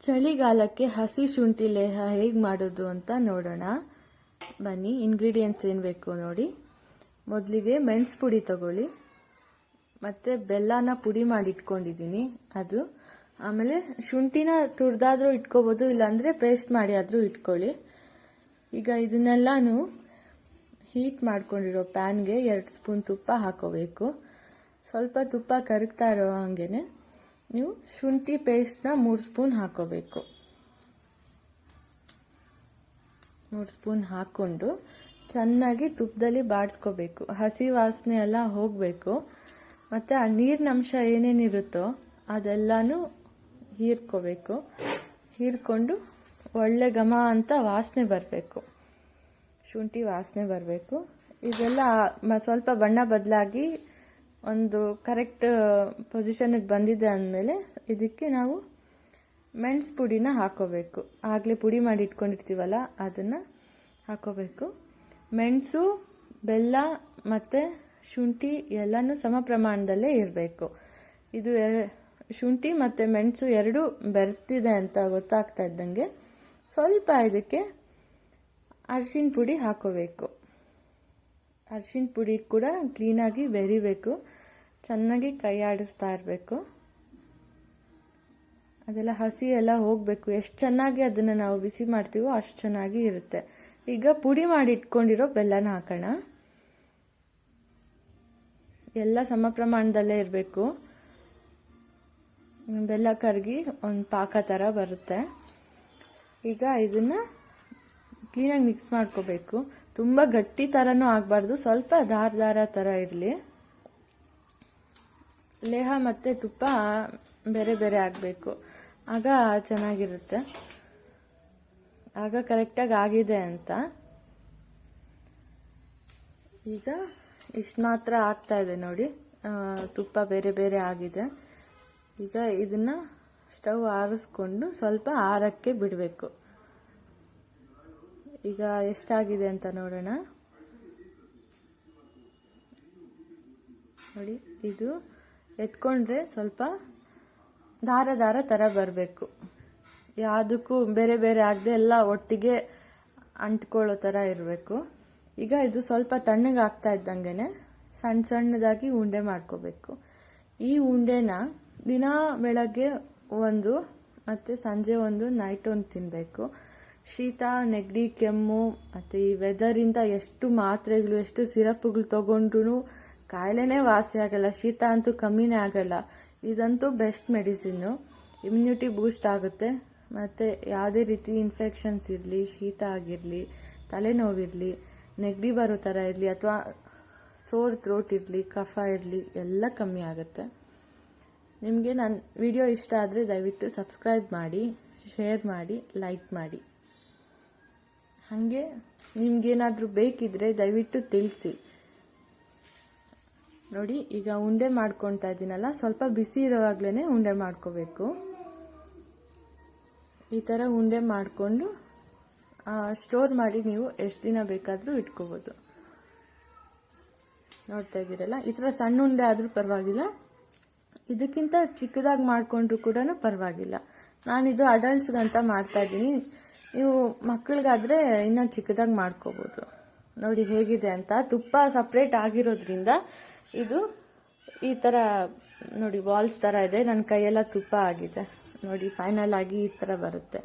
ಚಳಿಗಾಲಕ್ಕೆ ಹಸಿ ಶುಂಠಿ ಲೇಹ ಹೇಗೆ ಮಾಡೋದು ಅಂತ ನೋಡೋಣ. ಬನ್ನಿ ಇಂಗ್ರೀಡಿಯೆಂಟ್ಸ್ ಏನು ಬೇಕು ನೋಡಿ. ಮೊದಲಿಗೆ ಮೆಣಸು ಪುಡಿ ತಗೊಳ್ಳಿ. ಮತ್ತು ಬೆಲ್ಲನ ಪುಡಿ ಮಾಡಿ ಇಟ್ಕೊಂಡಿದ್ದೀನಿ ಅದು. ಆಮೇಲೆ ಶುಂಠಿನ ತುರಿದಾದರೂ ಇಟ್ಕೋಬೋದು, ಇಲ್ಲಾಂದರೆ ಪೇಸ್ಟ್ ಮಾಡಿ ಆದರೂ ಇಟ್ಕೊಳ್ಳಿ. ಈಗ ಇದನ್ನೆಲ್ಲನೂ ಹೀಟ್ ಮಾಡ್ಕೊಂಡಿರೋ ಪ್ಯಾನ್ಗೆ ಎರಡು ಸ್ಪೂನ್ ತುಪ್ಪ ಹಾಕೋಬೇಕು. ಸ್ವಲ್ಪ ತುಪ್ಪ ಕರಗ್ತಾ ಇರೋ ಹಾಗೇನೆ. ನೀವು ಶುಂಠಿ ಪೇಸ್ಟ್ನ ಮೂರು ಸ್ಪೂನ್ ಹಾಕೋಬೇಕು. ಮೂರು ಸ್ಪೂನ್ ಹಾಕ್ಕೊಂಡು ಚೆನ್ನಾಗಿ ತುಪ್ಪದಲ್ಲಿ ಬಾಡಿಸ್ಕೋಬೇಕು. ಹಸಿ ವಾಸನೆ ಎಲ್ಲ ಹೋಗಬೇಕು. ಮತ್ತು ಆ ನೀರಿನ ಅಂಶ ಏನೇನಿರುತ್ತೋ ಅದೆಲ್ಲನೂ ಹೀರ್ಕೋಬೇಕು. ಹೀರ್ಕೊಂಡು ಒಳ್ಳೆ ಘಮ ಅಂತ ವಾಸನೆ ಬರಬೇಕು. ಶುಂಠಿ ವಾಸನೆ ಬರಬೇಕು. ಇದೆಲ್ಲ ಸ್ವಲ್ಪ ಬಣ್ಣ ಬದಲಾಗಿ ಒಂದು ಕರೆಕ್ಟ್ ಪೊಸಿಷನ್ಗೆ ಬಂದಿದೆ ಅಂದಮೇಲೆ ಇದಕ್ಕೆ ನಾವು ಮೆಣಸು ಪುಡಿನ ಹಾಕೋಬೇಕು. ಆಗಲೇ ಪುಡಿ ಮಾಡಿ ಇಟ್ಕೊಂಡಿರ್ತೀವಲ್ಲ, ಅದನ್ನು ಹಾಕೋಬೇಕು. ಮೆಣಸು, ಬೆಲ್ಲ ಮತ್ತು ಶುಂಠಿ ಎಲ್ಲನೂ ಸಮ ಪ್ರಮಾಣದಲ್ಲೇ ಇರಬೇಕು. ಇದು ಶುಂಠಿ ಮತ್ತು ಮೆಣಸು ಎರಡೂ ಬೆರ್ತಿದೆ ಅಂತ ಗೊತ್ತಾಗ್ತಾ ಇದ್ದಂಗೆ ಸ್ವಲ್ಪ ಇದಕ್ಕೆ ಅರಿಶಿನ ಪುಡಿ ಹಾಕೋಬೇಕು. ಅರಿಶಿನ ಪುಡಿ ಕೂಡ ಕ್ಲೀನಾಗಿ ಬೆರಿಬೇಕು. ಚೆನ್ನಾಗಿ ಕೈ ಆಡಿಸ್ತಾ ಇರಬೇಕು. ಅದೆಲ್ಲ ಹಸಿ ಎಲ್ಲ ಹೋಗಬೇಕು. ಎಷ್ಟು ಚೆನ್ನಾಗಿ ಅದನ್ನು ನಾವು ಬಿಸಿ ಮಾಡ್ತೀವೋ ಅಷ್ಟು ಚೆನ್ನಾಗಿ ಇರುತ್ತೆ. ಈಗ ಪುಡಿ ಮಾಡಿ ಇಟ್ಕೊಂಡಿರೋ ಬೆಲ್ಲನ ಹಾಕೋಣ. ಎಲ್ಲ ಸಮ ಪ್ರಮಾಣದಲ್ಲೇ ಇರಬೇಕು. ಬೆಲ್ಲ ಕರಗಿ ಒಂದು ಪಾಕ ಥರ ಬರುತ್ತೆ. ಈಗ ಇದನ್ನು ಕ್ಲೀನಾಗಿ ಮಿಕ್ಸ್ ಮಾಡ್ಕೋಬೇಕು. ತುಂಬ ಗಟ್ಟಿ ಥರನೂ ಆಗಬಾರ್ದು. ಸ್ವಲ್ಪ ದಾರ ದಾರ ಥರ ಇರಲಿ. ಲೇಹ ಮತ್ತು ತುಪ್ಪ ಬೇರೆ ಬೇರೆ ಆಗಬೇಕು. ಆಗ ಚೆನ್ನಾಗಿರುತ್ತೆ. ಆಗ ಕರೆಕ್ಟಾಗಿ ಆಗಿದೆ ಅಂತ. ಈಗ ಇಷ್ಟು ಮಾತ್ರ ಆಗ್ತಾ ಇದೆ ನೋಡಿ. ತುಪ್ಪ ಬೇರೆ ಬೇರೆ ಆಗಿದೆ. ಈಗ ಇದನ್ನು ಸ್ಟವ್ ಆರಿಸ್ಕೊಂಡು ಸ್ವಲ್ಪ ಆರಕ್ಕೆ ಬಿಡಬೇಕು. ಈಗ ಎಷ್ಟಾಗಿದೆ ಅಂತ ನೋಡೋಣ. ನೋಡಿ, ಇದು ಎತ್ಕೊಂಡ್ರೆ ಸ್ವಲ್ಪ ದಾರ ದಾರ ಥರ ಬರಬೇಕು. ಯಾವುದಕ್ಕೂ ಬೇರೆ ಬೇರೆ ಆಗದೆ ಎಲ್ಲ ಒಟ್ಟಿಗೆ ಅಂಟ್ಕೊಳ್ಳೋ ಥರ ಇರಬೇಕು. ಈಗ ಇದು ಸ್ವಲ್ಪ ತಣ್ಣಗೆ ಆಗ್ತಾ ಇದ್ದಂಗೆ ಸಣ್ಣ ಸಣ್ಣದಾಗಿ ಉಂಡೆ ಮಾಡ್ಕೋಬೇಕು. ಈ ಉಂಡೆನ ದಿನ ಬೆಳಗ್ಗೆ ಒಂದು ಮತ್ತು ಸಂಜೆ ಒಂದು ನೈಟ್ ಒಂದು ತಿನ್ನಬೇಕು ಶೀತ, ನೆಗಡಿ, ಕೆಮ್ಮು, ಮತ್ತು ಈ ವೆದರಿಂದ ಎಷ್ಟು ಮಾತ್ರೆಗಳು, ಎಷ್ಟು ಸಿರಪ್ಗಳು ತೊಗೊಂಡ್ರೂ ಕಾಯಿಲೆನೇ ವಾಸಿ ಆಗಲ್ಲ, ಶೀತ ಅಂತೂ ಕಮ್ಮಿನೇ ಆಗಲ್ಲ. ಇದಂತೂ ಬೆಸ್ಟ್ ಮೆಡಿಸಿನ್ನು ಇಮ್ಯುನಿಟಿ ಬೂಸ್ಟ್ ಆಗುತ್ತೆ. ಮತ್ತು ಯಾವುದೇ ರೀತಿ ಇನ್ಫೆಕ್ಷನ್ಸ್ ಇರಲಿ, ಶೀತ ಆಗಿರಲಿ, ತಲೆನೋವಿರಲಿ, ನೆಗಡಿ ಬರೋ ಥರ ಇರಲಿ, ಅಥವಾ ಸೋರ್ ಥ್ರೋಟ್ ಇರಲಿ, ಕಫ ಇರಲಿ, ಎಲ್ಲ ಕಮ್ಮಿ ಆಗುತ್ತೆ. ನಿಮಗೆ ನನ್ನ ವಿಡಿಯೋ ಇಷ್ಟ ಆದರೆ ದಯವಿಟ್ಟು ಸಬ್ಸ್ಕ್ರೈಬ್ ಮಾಡಿ ಶೇರ್ ಮಾಡಿ ಲೈಕ್ ಮಾಡಿ. ಹಾಗೆ ನಿಮಗೇನಾದರೂ ಬೇಕಿದ್ರೆ ದಯವಿಟ್ಟು ತಿಳಿಸಿ. ನೋಡಿ, ಈಗ ಉಂಡೆ ಮಾಡ್ಕೊತಾ ಇದ್ದೀನಲ್ಲ, ಸ್ವಲ್ಪ ಬಿಸಿ ಇರೋವಾಗ್ಲೇ ಉಂಡೆ ಮಾಡ್ಕೋಬೇಕು. ಈ ಥರ ಉಂಡೆ ಮಾಡಿಕೊಂಡು ಸ್ಟೋರ್ ಮಾಡಿ ನೀವು ಎಷ್ಟು ದಿನ ಬೇಕಾದರೂ ಇಟ್ಕೋಬೋದು. ನೋಡ್ತಾ ಇದ್ದೀರಲ್ಲ, ಈ ಥರ ಸಣ್ಣ ಉಂಡೆ ಆದರೂ ಪರವಾಗಿಲ್ಲ. ಇದಕ್ಕಿಂತ ಚಿಕ್ಕದಾಗಿ ಮಾಡಿಕೊಂಡ್ರು ಕೂಡ ಪರವಾಗಿಲ್ಲ. ನಾನಿದು ಅಡಲ್ಟ್ಸ್ಗಂತ ಮಾಡ್ತಾ ನೀವು ಮಕ್ಕಳಿಗಾದರೆ ಇನ್ನೂ ಚಿಕ್ಕದಾಗಿ ಮಾಡ್ಕೋಬೋದು. ನೋಡಿ ಹೇಗಿದೆ ಅಂತ. ತುಪ್ಪ ಸಪ್ರೇಟ್ ಆಗಿರೋದ್ರಿಂದ ಇದು ಈ ಥರ ನೋಡಿ ವಾಲ್ಸ್ ಥರ ಇದೆ. ನನ್ನ ಕೈಯೆಲ್ಲ ತುಪ್ಪ ಆಗಿದೆ. ನೋಡಿ ಫೈನಲ್ ಆಗಿ ಈ ಥರ ಬರುತ್ತೆ.